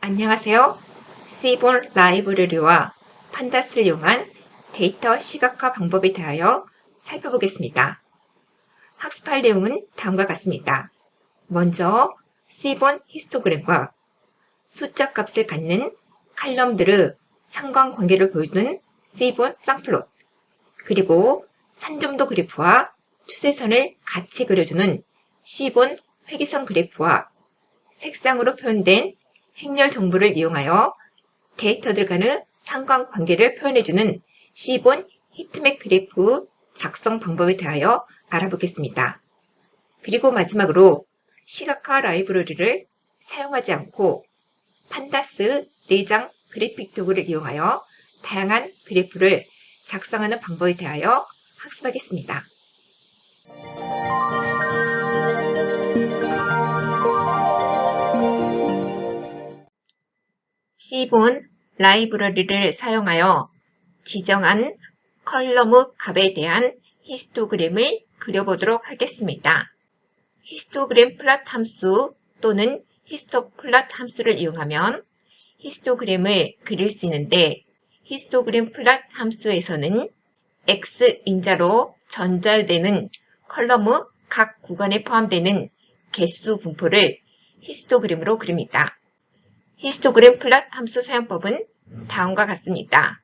안녕하세요. C본 라이브러리와 판다스를 이용한 데이터 시각화 방법에 대하여 살펴보겠습니다. 학습할 내용은 다음과 같습니다. 먼저 C본 히스토그램과 숫자 값을 갖는 칼럼들의 상관관계를 보여주는 C본 쌍플롯, 그리고 산점도 그래프와 추세선을 같이 그려주는 C본 회기선 그래프와 색상으로 표현된 행렬 정보를 이용하여 데이터들 간의 상관관계를 표현해주는 C본 히트맵 그래프 작성 방법에 대하여 알아보겠습니다. 그리고 마지막으로 시각화 라이브러리를 사용하지 않고 판다스 4장 그래픽 도구를 이용하여 다양한 그래프를 작성하는 방법에 대하여 학습하겠습니다. C본 라이브러리를 사용하여 지정한 컬럼의 값에 대한 히스토그램을 그려보도록 하겠습니다. 히스토그램 플랫 함수 또는 히스토플랫 함수를 이용하면 히스토그램을 그릴 수 있는데 히스토그램 플랫 함수에서는 x 인자로 전달되는 컬럼의 각 구간에 포함되는 개수 분포를 히스토그램으로 그립니다. 히스토그램 플랫 함수 사용법은 다음과 같습니다.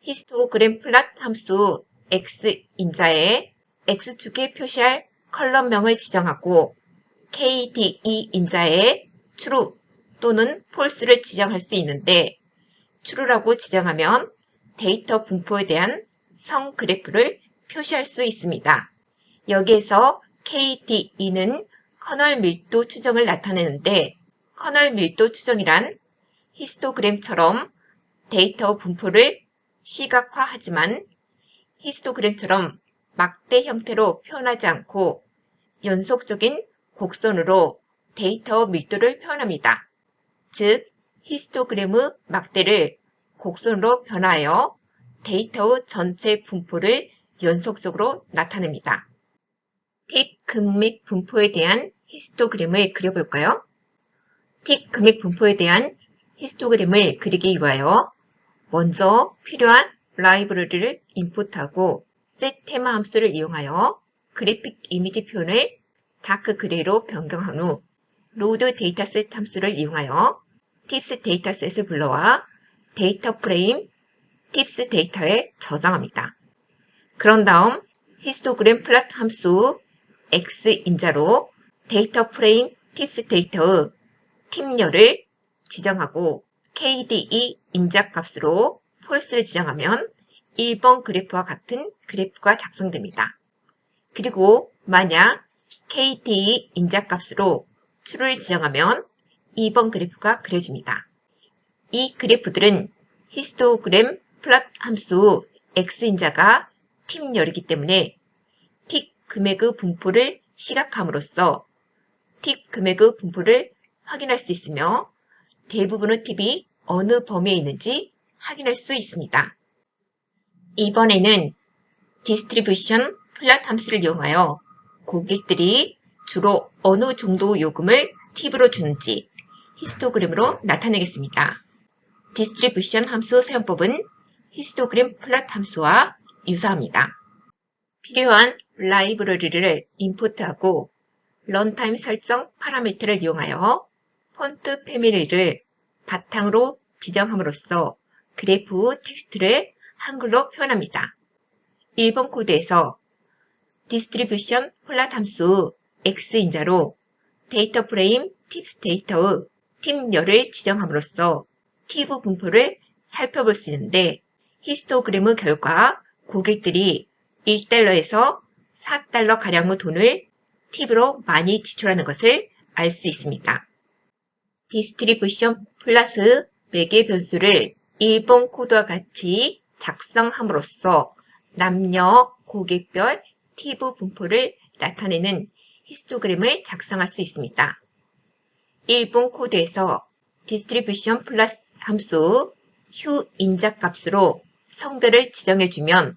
히스토그램 플랫 함수 x 인자에 x축에 표시할 컬럼명을 지정하고 KDE 인자에 true 또는 false를 지정할 수 있는데 true라고 지정하면 데이터 분포에 대한 성 그래프를 표시할 수 있습니다. 여기에서 KDE는 커널 밀도 추정을 나타내는데 커널 밀도 추정이란 히스토그램처럼 데이터 분포를 시각화하지만 히스토그램처럼 막대 형태로 표현하지 않고 연속적인 곡선으로 데이터 밀도를 표현합니다. 즉, 히스토그램의 막대를 곡선으로 변화하여 데이터의 전체 분포를 연속적으로 나타냅니다. 팁 금맥 분포에 대한 히스토그램을 그려볼까요? 팁 금액 분포에 대한 히스토그램을 그리기 위하여 먼저 필요한 라이브러리를 인풋하고 set 테마 함수를 이용하여 그래픽 이미지 표현을 다크 그레이로 변경한 후 load dataset 함수를 이용하여 tips dataset을 불러와 데이터 프레임 tips 데이터에 저장합니다. 그런 다음 히스토그램 플랫 함수 x 인자로 데이터 프레임 tips 데이터의 팀열을 지정하고 KDE 인자 값으로 false를 지정하면 1번 그래프와 같은 그래프가 작성됩니다. 그리고 만약 KDE 인자 값으로 true를 지정하면 2번 그래프가 그려집니다. 이 그래프들은 히스토그램 플랫 함수 x인자가 팀열이기 때문에 틱 금액의 분포를 시각함으로써 틱 금액의 분포를 확인할 수 있으며 대부분의 팁이 어느 범위에 있는지 확인할 수 있습니다. 이번에는 디스트리뷰션 플랫 함수를 이용하여 고객들이 주로 어느 정도 요금을 팁으로 주는지 히스토그램으로 나타내겠습니다. 디스트리뷰션 함수 사용법은 히스토그램 플랫 함수와 유사합니다. 필요한 라이브러리를 인풋하고 런타임 설정 파라미터를 이용하여 폰트 패밀리를 바탕으로 지정함으로써 그래프 텍스트를 한글로 표현합니다. 1번 코드에서 디스트리뷰션 플랫 함수 x인자로 데이터 프레임 팁스 데이터의 팀열을 지정함으로써 팁 분포를 살펴볼 수 있는데 히스토그램의 결과 고객들이 1달러에서 4달러 가량의 돈을 팁으로 많이 지출하는 것을 알 수 있습니다. 디스트리뷰션 플러스 매개 변수를 일본 코드와 같이 작성함으로써 남녀 고객별 팁 분포를 나타내는 히스토그램을 작성할 수 있습니다. 일본 코드에서 distribution 플러스 함수 휴 인자값으로 성별을 지정해주면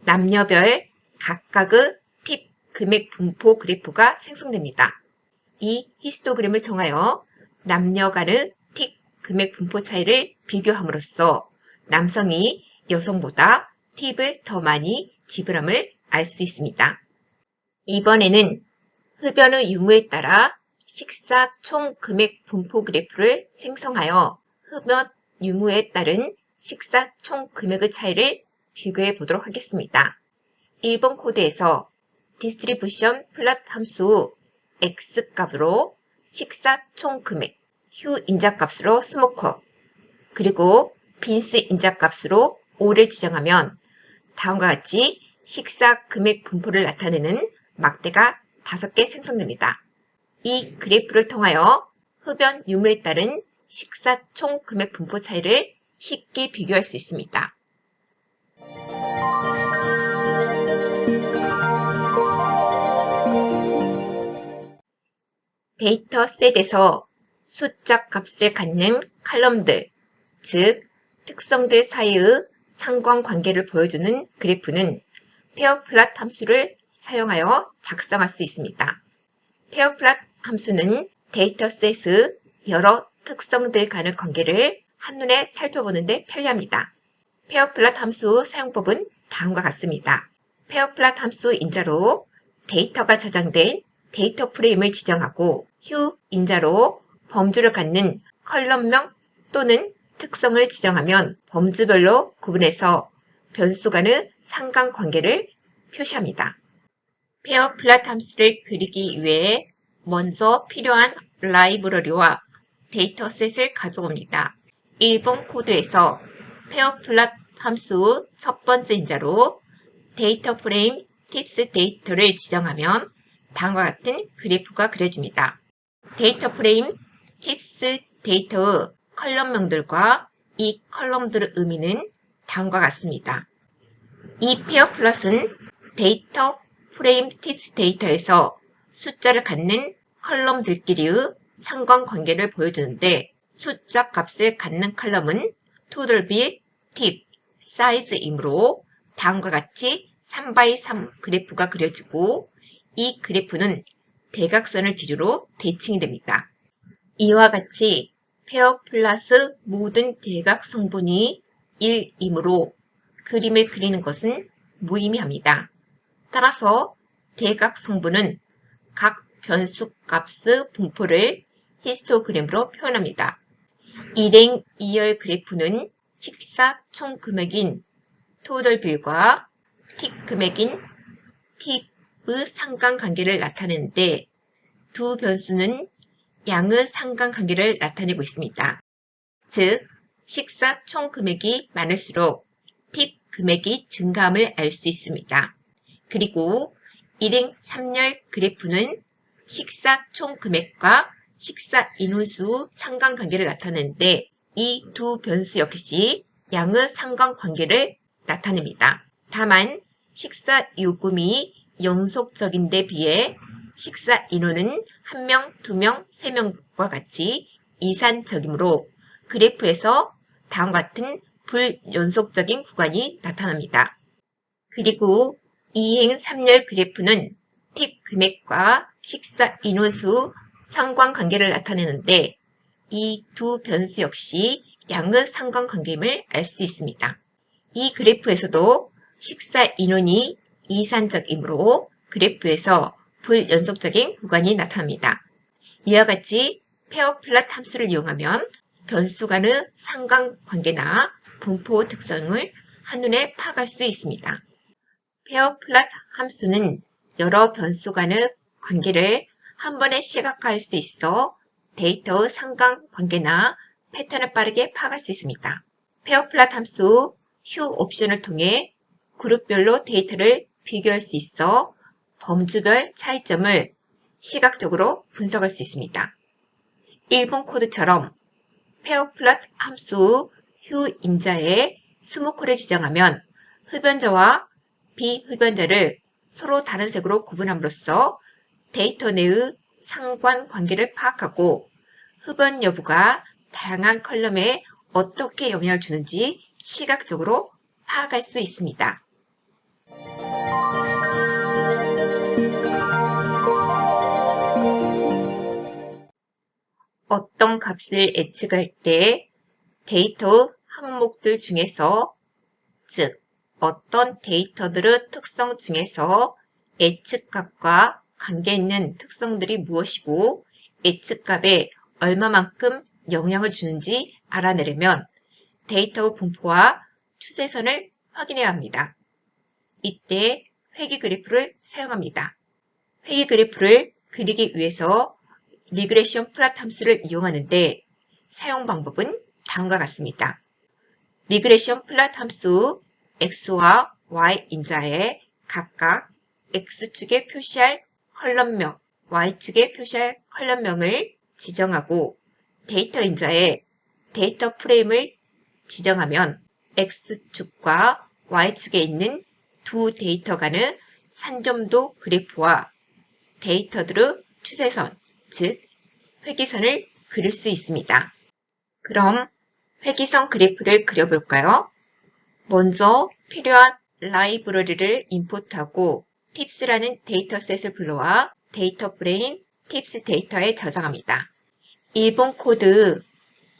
남녀별 각각의 팁 금액 분포 그래프가 생성됩니다. 이 히스토그램을 통하여 남녀 간의 팁 금액 분포 차이를 비교함으로써 남성이 여성보다 팁을 더 많이 지불함을 알 수 있습니다. 이번에는 흡연의 유무에 따라 식사 총 금액 분포 그래프를 생성하여 흡연 유무에 따른 식사 총 금액의 차이를 비교해 보도록 하겠습니다. 1번 코드에서 디스트리뷰션 플랫 함수 x 값으로 식사 총 금액, 휴 인자 값으로 스모커, 그리고 빈스 인자 값으로 5를 지정하면 다음과 같이 식사 금액 분포를 나타내는 막대가 5개 생성됩니다. 이 그래프를 통하여 흡연 유무에 따른 식사 총 금액 분포 차이를 쉽게 비교할 수 있습니다. 데이터 셋에서 숫자 값을 갖는 칼럼들, 즉 특성들 사이의 상관관계를 보여주는 그래프는 페어 플랫 함수를 사용하여 작성할 수 있습니다. 페어 플랫 함수는 데이터셋의 여러 특성들 간의 관계를 한눈에 살펴보는데 편리합니다. 페어 플랫 함수 사용법은 다음과 같습니다. 페어 플랫 함수 인자로 데이터가 저장된 데이터 프레임을 지정하고 휴 인자로 범주를 갖는 컬럼명 또는 특성을 지정하면 범주별로 구분해서 변수 간의 상관관계를 표시합니다. 페어 플랫 함수를 그리기 위해 먼저 필요한 라이브러리와 데이터셋을 가져옵니다. 1번 코드에서 페어 플랫 함수 첫 번째 인자로 데이터 프레임 팁스 데이터를 지정하면 다음과 같은 그래프가 그려집니다. 데이터 프레임 팁스 데이터의 컬럼명들과 이 컬럼들의 의미는 다음과 같습니다. 이 페어 플러스는 데이터 프레임 팁스 데이터에서 숫자를 갖는 컬럼들끼리의 상관관계를 보여주는데 숫자 값을 갖는 컬럼은 토들빌, 팁, 사이즈이므로 다음과 같이 3x3 그래프가 그려지고 이 그래프는 대각선을 기준으로 대칭이 됩니다. 이와 같이 페어 플러스 모든 대각 성분이 1이므로 그림을 그리는 것은 무의미합니다. 따라서 대각 성분은 각 변수 값의 분포를 히스토그램으로 표현합니다. 일행 2열 그래프는 식사 총 금액인 토들 빌과 팁 금액인 팁의 상관관계를 나타내는데 두 변수는 양의 상관관계를 나타내고 있습니다. 즉, 식사 총 금액이 많을수록 팁 금액이 증가함을 알 수 있습니다. 그리고 일행 3열 그래프는 식사 총 금액과 식사 인원수 상관관계를 나타내는데 이 두 변수 역시 양의 상관관계를 나타냅니다. 다만 식사 요금이 연속적인 데 비해 식사 인원은 1명, 2명, 3명과 같이 이산적이므로 그래프에서 다음과 같은 불연속적인 구간이 나타납니다. 그리고 이행 3열 그래프는 팁 금액과 식사 인원수 상관관계를 나타내는데 이 두 변수 역시 양의 상관관계임을 알 수 있습니다. 이 그래프에서도 식사 인원이 이산적이므로 그래프에서 불연속적인 구간이 나타납니다. 이와 같이 페어 플랫 함수를 이용하면 변수 간의 상관관계나 분포 특성을 한눈에 파악할 수 있습니다. 페어 플랫 함수는 여러 변수 간의 관계를 한 번에 시각화할 수 있어 데이터의 상관관계나 패턴을 빠르게 파악할 수 있습니다. 페어 플랫 함수 휴 옵션을 통해 그룹별로 데이터를 비교할 수 있어 범주별 차이점을 시각적으로 분석할 수 있습니다. 1번 코드처럼 페어 플랫 함수 휴 임자에 스모크를 지정하면 흡연자와 비흡연자를 서로 다른 색으로 구분함으로써 데이터 내의 상관 관계를 파악하고 흡연 여부가 다양한 컬럼에 어떻게 영향을 주는지 시각적으로 파악할 수 있습니다. 어떤 값을 예측할 때 데이터 항목들 중에서 즉 어떤 데이터들의 특성 중에서 예측값과 관계 있는 특성들이 무엇이고 예측값에 얼마만큼 영향을 주는지 알아내려면 데이터 분포와 추세선을 확인해야 합니다. 이때 회귀 그래프를 사용합니다. 회귀 그래프를 그리기 위해서 리그레션 플랫 함수를 이용하는데 사용 방법은 다음과 같습니다. 리그레션 플랫 함수 x와 y 인자에 각각 x축에 표시할 컬럼명, y축에 표시할 컬럼명을 지정하고 데이터 인자에 데이터 프레임을 지정하면 x축과 y축에 있는 두 데이터 간의 산점도 그래프와 데이터들의 추세선, 즉 회기선을 그릴 수 있습니다. 그럼 회기선 그래프를 그려볼까요? 먼저 필요한 라이브러리를 인풋하고 팁스라는 데이터셋을 불러와 데이터 프레임 팁스 데이터에 저장합니다. 일본 코드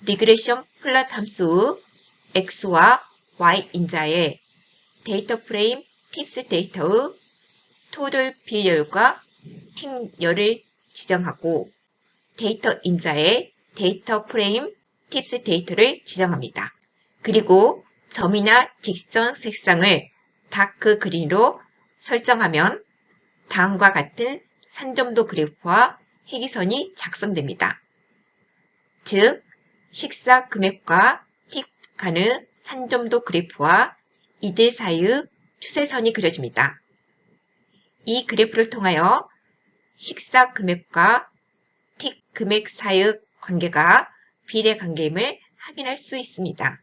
리그레션 플랫 함수 x와 y 인자에 데이터 프레임 팁스 데이터의 토들 비열과 팀열을 지정하고 데이터 인자에 데이터 프레임 팁스 데이터를 지정합니다. 그리고 점이나 직선 색상을 다크 그린으로 설정하면 다음과 같은 산점도 그래프와 희귀선이 작성됩니다. 즉, 식사 금액과 팁 간의 산점도 그래프와 이들 사이의 추세선이 그려집니다. 이 그래프를 통하여 식사 금액과 팁 금액 사이의 관계가 비례 관계임을 확인할 수 있습니다.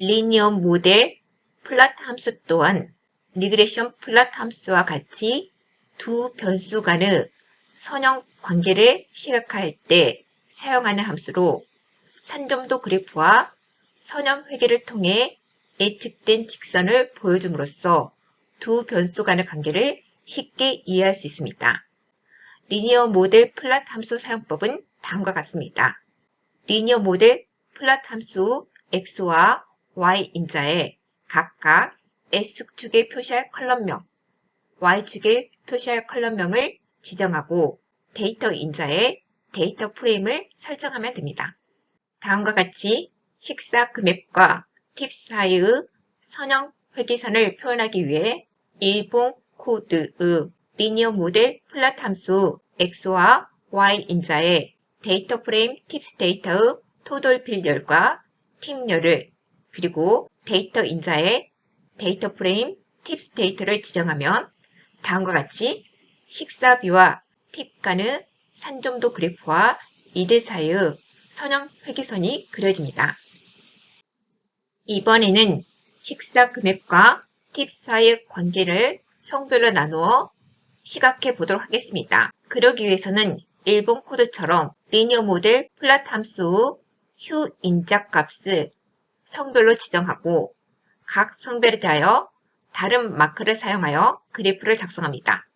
리니어 모델 플랫 함수 또한 리그레션 플랫 함수와 같이 두 변수 간의 선형 관계를 시각화할 때 사용하는 함수로 산점도 그래프와 선형 회계를 통해 예측된 직선을 보여줌으로써 두 변수 간의 관계를 쉽게 이해할 수 있습니다. 리니어 모델 플랫 함수 사용법은 다음과 같습니다. 리니어 모델 플랫 함수 x와 y 인자에 각각 X축에 표시할 컬럼명, Y축에 표시할 컬럼명을 지정하고 데이터 인자에 데이터 프레임을 설정하면 됩니다. 다음과 같이 식사 금액과 팁 사이의 선형 회계선을 표현하기 위해 일본 코드의 리니어 모델 플랫 함수 x와 y 인자에 데이터 프레임 팁스 데이터의 토돌 필열과 팀열을 그리고 데이터 인자에 데이터 프레임 팁스 데이터를 지정하면 다음과 같이 식사비와 팁 간의 산점도 그래프와 이들 사이의 선형 회기선이 그려집니다. 이번에는 식사 금액과 팁 사이의 관계를 성별로 나누어 시각해 보도록 하겠습니다. 그러기 위해서는 일본 코드처럼 리니어 모델 플랫 함수 휴 인작 값을 성별로 지정하고 각 성별에 대하여 다른 마크를 사용하여 그래프를 작성합니다.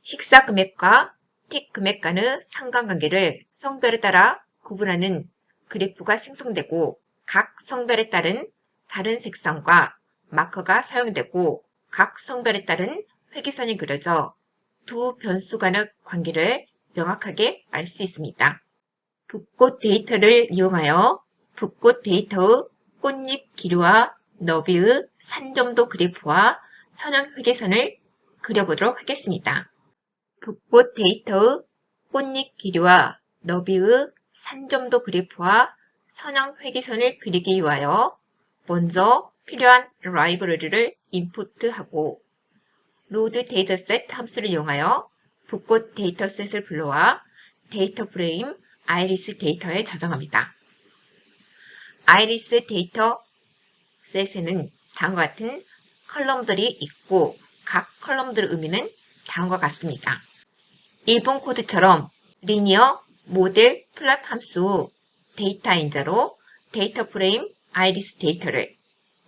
식사 금액과 팁 금액 간의 상관관계를 성별에 따라 구분하는 그래프가 생성되고 각 성별에 따른 다른 색상과 마커가 사용되고 각 성별에 따른 회계선이 그려져 두 변수 간의 관계를 명확하게 알 수 있습니다. 붓꽃 데이터를 이용하여 붓꽃 데이터의 꽃잎 길이와 너비의 산점도 그래프와 선형 회계선을 그려보도록 하겠습니다. 붓꽃 데이터의 꽃잎 길이와 너비의 산점도 그래프와 선형 회계선을 그리기 위하여 먼저 필요한 라이브러리를 인풋하고 로드 데이터셋 함수를 이용하여 붓꽃 데이터셋을 불러와 데이터 프레임 아이리스 데이터에 저장합니다. 아이리스 데이터 셋에는 다음과 같은 컬럼들이 있고 각 컬럼들의 의미는 다음과 같습니다. 일본 코드처럼 리니어 모델 플랫 함수 데이터 인자로 데이터 프레임 아이리스 데이터를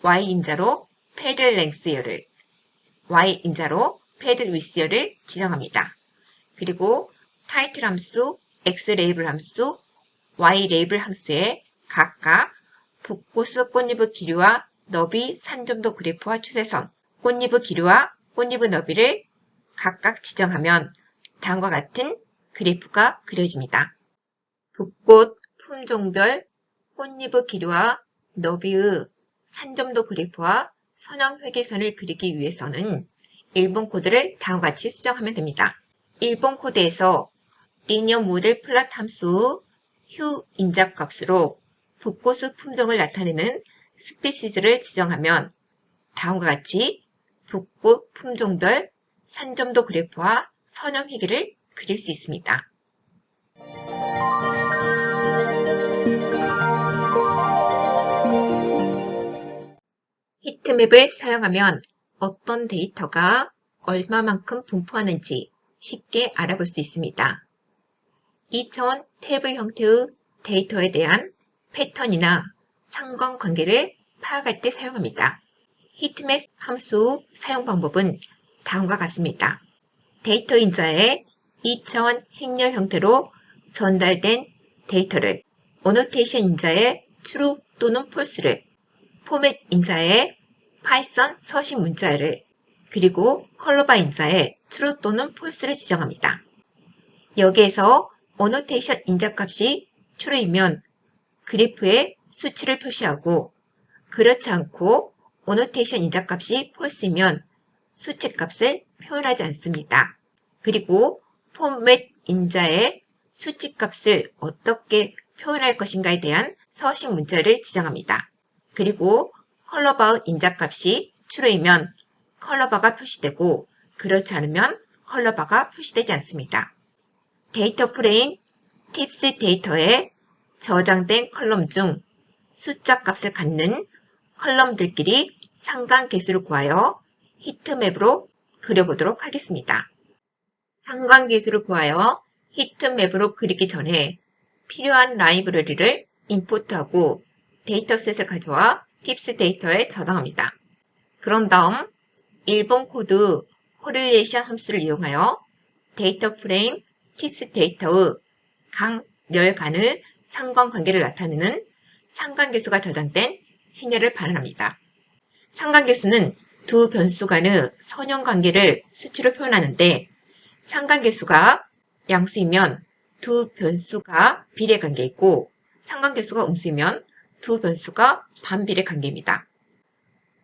y 인자로 패들 랭스열을 y 인자로 패들 위스열을 지정합니다. 그리고 타이틀 함수, x 레이블 함수, y 레이블 함수에 각각 붓고스 꽃잎의 길이와 너비 산점도 그래프와 추세선, 꽃잎의 길이와 꽃잎의 너비를 각각 지정하면 다음과 같은 그래프가 그려집니다. 붓꽃 품종별 꽃잎의 길이와 너비의 산점도 그래프와 선형 회계선을 그리기 위해서는 일본 코드를 다음과 같이 수정하면 됩니다. 일본 코드에서 리니어 모델 플랫 함수 휴 인접값으로 붓꽃의 품종을 나타내는 스피시즈를 지정하면 다음과 같이 붓꽃 품종별 산점도 그래프와 선형 회계를 그릴 수 있습니다. 히트맵을 사용하면 어떤 데이터가 얼마만큼 분포하는지 쉽게 알아볼 수 있습니다. 2차원 테이블 형태의 데이터에 대한 패턴이나 상관관계를 파악할 때 사용합니다. 히트맵 함수 사용 방법은 다음과 같습니다. 데이터 인자에 2차원 행렬 형태로 전달된 데이터를 오노테이션 인자에 true 또는 false를 포맷 인자에 파이썬 서식 문자를 그리고 컬러바 인자에 true 또는 false를 지정합니다. 여기에서 어노테이션 인자값이 true이면 그래프에 수치를 표시하고 그렇지 않고 어노테이션 인자값이 false이면 수치값을 표현하지 않습니다. 그리고 포맷 인자의 수치값을 어떻게 표현할 것인가에 대한 서식 문자를 지정합니다. 그리고 컬러바의 인자값이 true이면 컬러바가 표시되고 그렇지 않으면 컬러바가 표시되지 않습니다. 데이터 프레임 팁스 데이터에 저장된 컬럼 중 숫자 값을 갖는 컬럼들끼리 상관계수를 구하여 히트맵으로 그려보도록 하겠습니다. 상관계수를 구하여 히트맵으로 그리기 전에 필요한 라이브러리를 임포트하고 데이터셋을 가져와 팁스 데이터에 저장합니다. 그런 다음 일본 코드 코릴레이션 함수를 이용하여 데이터 프레임 팁스 데이터의 각 열간의 상관관계를 나타내는 상관계수가 저장된 행렬을 발현합니다. 상관계수는 두 변수 간의 선형관계를 수치로 표현하는데 상관계수가 양수이면 두 변수가 비례관계이고 상관계수가 음수이면 두 변수가 반비례 관계입니다.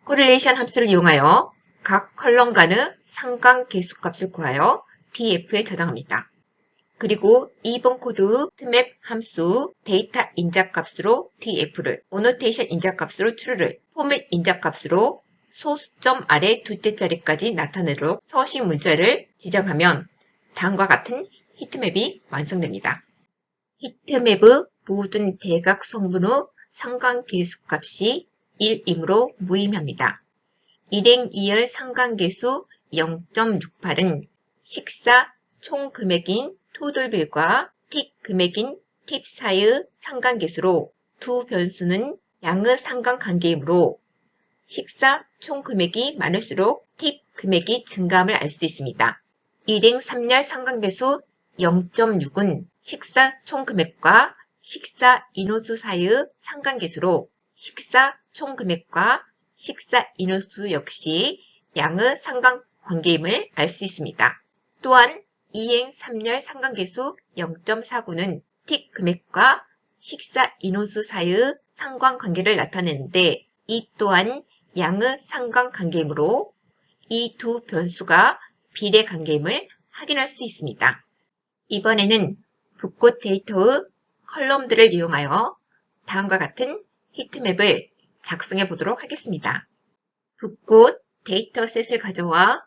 코릴레이션 함수를 이용하여 각 컬럼 간의 상관계수 값을 구하여 df에 저장합니다. 그리고 2번 코드 트맵 함수 데이터 인자값으로 df를 오노테이션 인자값으로 true를 포맷 인자값으로 소수점 아래 두째 자리까지 나타내도록 서식 문자를 지정하면 다음과 같은 히트맵이 완성됩니다. 히트맵의 모든 대각 성분의 상관 계수 값이 1이므로 무의미합니다. 일행 2열 상관계수 0.68은 식사 총 금액인 토돌빌과 틱 금액인 팁 사이의 상관계수로 두 변수는 양의 상관관계이므로 식사 총 금액이 많을수록 팁 금액이 증가함을 알 수 있습니다. 일행 3열 상관계수 0.6은 식사 총 금액과 식사 인호수 사이의 상관계수로 식사 총 금액과 식사 인호수 역시 양의 상관관계임을 알 수 있습니다. 또한 2행 3열 상관계수 0.49는 틱 금액과 식사 인호수 사이의 상관관계를 나타내는데 이 또한 양의 상관관계이므로 이 두 변수가 비례관계임을 확인할 수 있습니다. 이번에는 붓꽃 데이터의 컬럼들을 이용하여 다음과 같은 히트맵을 작성해 보도록 하겠습니다. 붓꽃 데이터셋을 가져와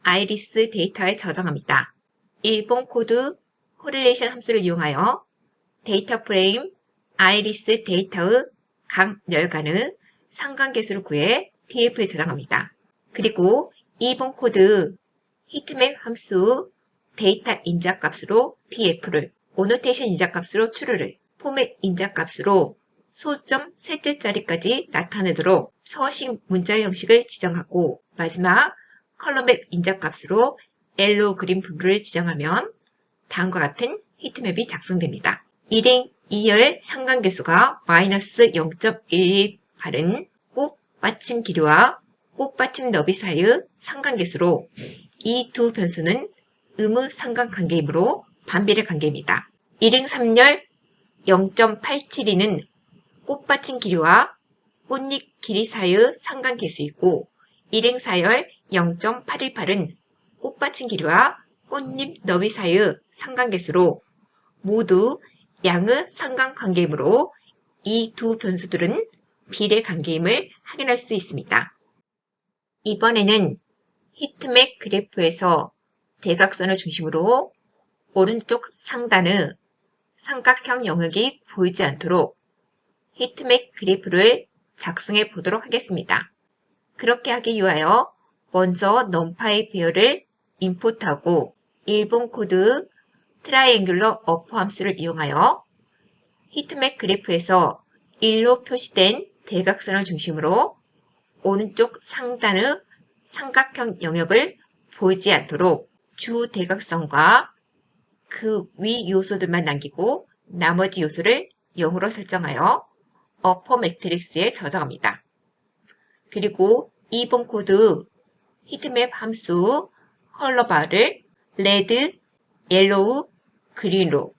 아이리스 데이터에 저장합니다. 일본 코드 코릴레이션 함수를 이용하여 데이터 프레임 아이리스 데이터의 각 열간의 상관계수를 구해 TF에 저장합니다. 그리고 2번 코드 히트맵 함수 데이터 인자값으로 TF를 오노테이션 인자값으로 true를 포맷 인자값으로 소점 셋째 자리까지 나타내도록 서식 문자 형식을 지정하고 마지막 컬러맵 인자값으로 옐로우 그린 블루를 지정하면 다음과 같은 히트맵이 작성됩니다. 1행 2열 상관계수가 마이너스 0.118은 꽃받침 길이와 꽃받침 너비 사이의 상관계수로 이 두 변수는 의무 상관관계이므로 반비례 관계입니다. 1행 3열 0.872는 꽃받침 길이와 꽃잎 길이 사이의 상관계수이고 1행 4열 0.818은 꽃받침 길이와 꽃잎 너비 사이의 상관계수로 모두 양의 상관 관계이므로 이 두 변수들은 비례 관계임을 확인할 수 있습니다. 이번에는 히트맵 그래프에서 대각선을 중심으로 오른쪽 상단의 삼각형 영역이 보이지 않도록 히트맵 그래프를 작성해 보도록 하겠습니다. 그렇게 하기 위하여 먼저 넘파이 배열을 임포트하고 일본 코드 트라이앵귤러 어퍼 함수를 이용하여 히트맵 그래프에서 1로 표시된 대각선을 중심으로 오른쪽 상단의 삼각형 영역을 보이지 않도록 주 대각선과 그 위 요소들만 남기고 나머지 요소를 0으로 설정하여 어퍼 매트릭스에 저장합니다. 그리고 2번 코드 히트맵 함수 컬러 바를 레드, 옐로우, 그린으로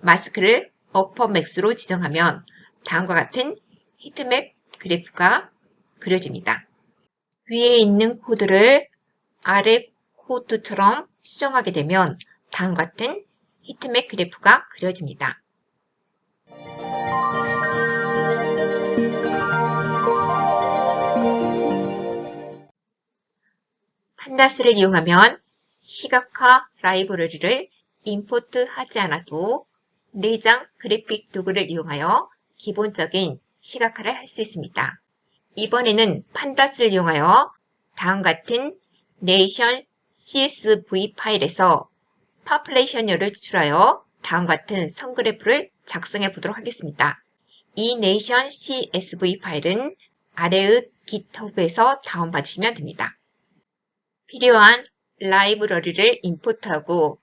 마스크를 어퍼 맥스로 지정하면 다음과 같은 히트맵 그래프가 그려집니다. 위에 있는 코드를 아래 코드처럼 수정하게 되면 다음과 같은 히트맵 그래프가 그려집니다. 판다스를 이용하면 시각화 라이브러리를 임포트하지 않아도 내장 그래픽 도구를 이용하여 기본적인 시각화를 할 수 있습니다. 이번에는 판다스를 이용하여 다음 같은 네이션 CSV 파일에서 파플레이션열을 추출하여 다음 같은 선그래프를 작성해 보도록 하겠습니다. 이 네이션 CSV 파일은 아래의 GitHub에서 다운받으시면 됩니다. 필요한 라이브러리를 임포트하고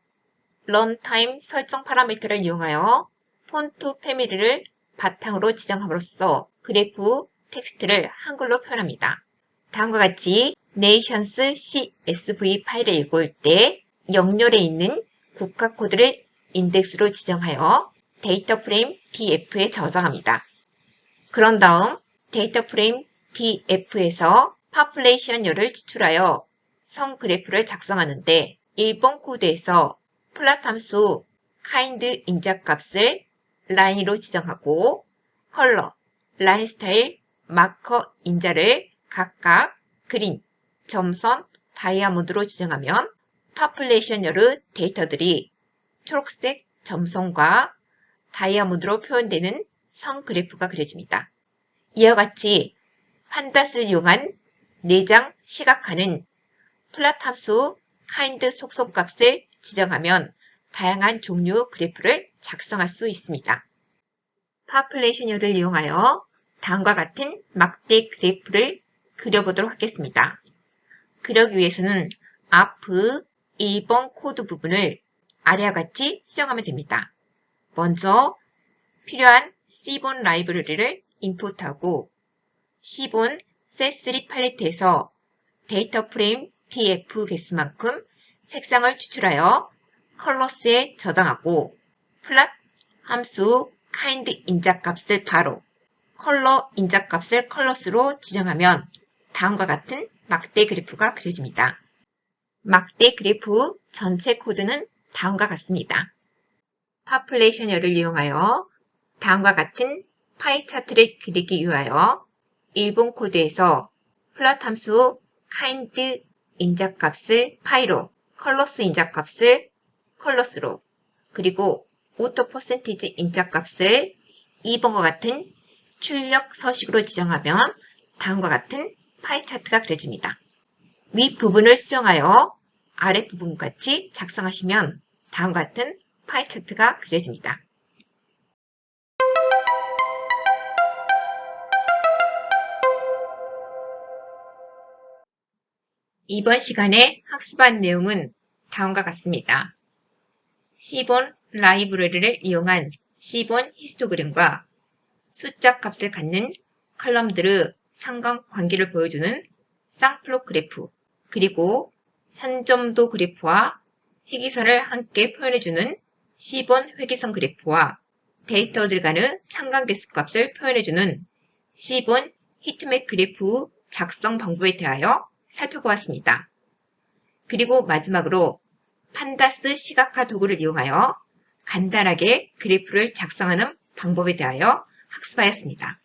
런타임 설정 파라미터를 이용하여 폰트 패밀리를 바탕으로 지정함으로써 그래프 텍스트를 한글로 표현합니다. 다음과 같이 nations csv 파일을 읽을 때 영렬에 있는 국가 코드를 인덱스로 지정하여 데이터 프레임 df에 저장합니다. 그런 다음 데이터 프레임 df에서 파플레이션열을 추출하여 성 그래프를 작성하는데 1번 코드에서 플랫 함수 kind 인자값을 라인으로 지정하고 컬러, 라인 스타일, 마커 인자를 각각 그린, 점선, 다이아몬드로 지정하면 파플레이션열의 데이터들이 초록색 점선과 다이아몬드로 표현되는 성 그래프가 그려집니다. 이와 같이 판다스를 이용한 내장 시각화는 플랫 함수 kind 속성값을 지정하면 다양한 종류 그래프를 작성할 수 있습니다. 파플레이션열을 이용하여 다음과 같은 막대 그래프를 그려보도록 하겠습니다. 그러기 위해서는 앞의 1번 코드 부분을 아래와 같이 수정하면 됩니다. 먼저 필요한 C본 라이브러리를 임포트하고 C본 C3 팔레트에서 데이터 프레임 df 개수만큼 색상을 추출하여 컬러스에 저장하고 플랫 함수 kind 인자값을 바로 컬러 인자값을 컬러스로 지정하면 다음과 같은 막대 그래프가 그려집니다. 막대 그래프 전체 코드는 다음과 같습니다. 파플레이션열을 이용하여 다음과 같은 파이 차트를 그리기 위하여 일본 코드에서 플랫 함수 kind 인자값을 파이로, 컬러스 인자값을 컬러스로, 그리고 오토 퍼센티지 인자값을 2번과 같은 출력 서식으로 지정하면 다음과 같은 파이 차트가 그려집니다. 윗 부분을 수정하여 아래 부분 같이 작성하시면 다음과 같은 파이 차트가 그려집니다. 이번 시간에 학습한 내용은 다음과 같습니다. C본 라이브러리를 이용한 C본 히스토그램과 숫자 값을 갖는 컬럼들의 상관관계를 보여주는 쌍플롯 그래프, 그리고 산점도 그래프와 회기선을 함께 표현해주는 C본 회기선 그래프와 데이터들 간의 상관계수 값을 표현해주는 C본 히트맵 그래프 작성 방법에 대하여 살펴보았습니다. 그리고 마지막으로 판다스 시각화 도구를 이용하여 간단하게 그래프를 작성하는 방법에 대하여 학습하였습니다.